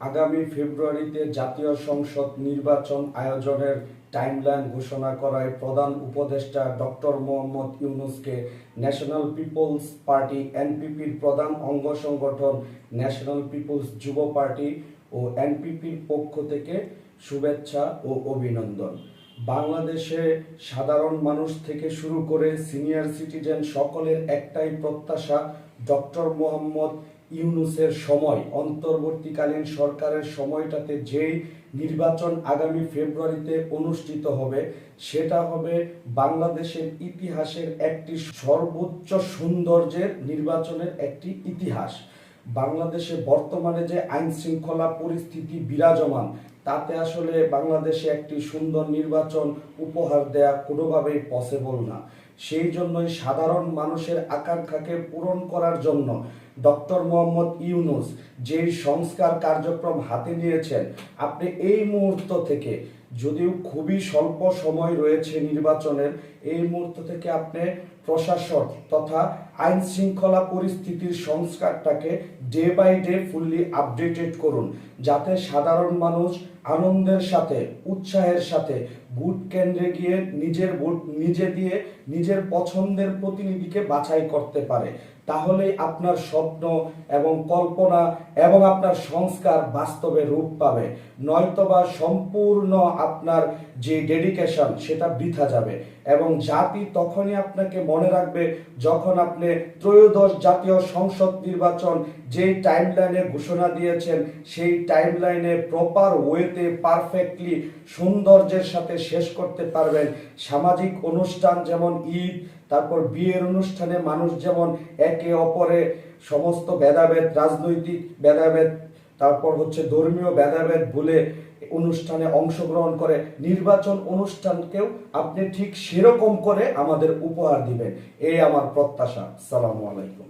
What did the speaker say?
আগামী ফেব্রুয়ারিতে জাতীয় সংসদ নির্বাচন আয়োজনের টাইমলাইন ঘোষণা করায় প্রধান উপদেষ্টা ডক্টর মোহাম্মদ ইউনুসকে ন্যাশনাল পিপলস পার্টি, এনপিপির প্রধান অঙ্গ সংগঠন, ন্যাশনাল পিপলস যুব পার্টি ও এনপিপির পক্ষ থেকে শুভেচ্ছা ও অভিনন্দন। বাংলাদেশে সাধারণ মানুষ থেকে শুরু করে সিনিয়র সিটিজেন সকলের একটাই প্রত্যাশা, ডক্টর মোহাম্মদ ইউনুসের সময়, অন্তর্বর্তীকালীন সরকারের সময়টাতে যেই নির্বাচন আগামী ফেব্রুয়ারিতে অনুষ্ঠিত হবে, সেটা হবে বাংলাদেশের ইতিহাসের একটি সর্বোচ্চ সৌন্দর্যের নির্বাচনের একটি ইতিহাস। বাংলাদেশে বর্তমানে যে আইন শৃঙ্খলা পরিস্থিতি বিরাজমান, তাতে আসলে বাংলাদেশে একটি সুন্দর নির্বাচন উপহার দেয়া কোনোভাবেই পসিবল না। সেই জন্যই সাধারণ মানুষের আকাঙ্ক্ষাকে পূরণ করার জন্য ডক্টর মোহাম্মদ ইউনুস যেই সংস্কার কার্যক্রম হাতে নিয়েছেন, আপনি এই মুহূর্ত থেকে যদিও খুবই স্বল্প সময় রয়েছে নির্বাচনের, এই মুহূর্ত থেকে আপনি প্রশাসক তথা আইন শৃঙ্খলা পরিস্থিতির সংস্কারটাকে day by day fully updated করুন, যাতে সাধারণ মানুষ আনন্দের সাথে, উৎসাহের সাথে ভোট কেন্দ্রে গিয়ে নিজের ভোট নিজে দিয়ে নিজের পছন্দের প্রতিনিধিকে বাছাই করতে পারে। তাহলেই আপনার স্বপ্ন এবং কল্পনা এবং আপনার সংস্কার বাস্তবে রূপ পাবে। নয়তোবা সম্পূর্ণ আপনার যে ডেডিকেশন সেটা বৃথা যাবে। এবং জাতি তখনই আপনাকে মনে রাখবে যখন আপনি ত্রয়োদশ জাতীয় সংসদ নির্বাচন যেই টাইমলাইনে ঘোষণা দিয়েছেন, সেই টাইমলাইনে প্রপার ওয়েতে পারফেক্টলি সৌন্দর্যের সাথে শেষ করতে পারবেন। সামাজিক অনুষ্ঠান যেমন ঈদ, তারপর বিয়ের অনুষ্ঠানে মানুষ যেমন একে অপরে সমস্ত ভেদাভেদ, রাজনৈতিক ভেদাভেদ তারপর হচ্ছে ধর্মীয় ভেদাভেদ ভুলে অনুষ্ঠানে অংশগ্রহণ করে নির্বাচন অনুষ্ঠানকেও আপনি ঠিক সেরকম করে আমাদের উপহার দিবেন। এই আমার প্রত্যাশা। সালামু আলাইকুম।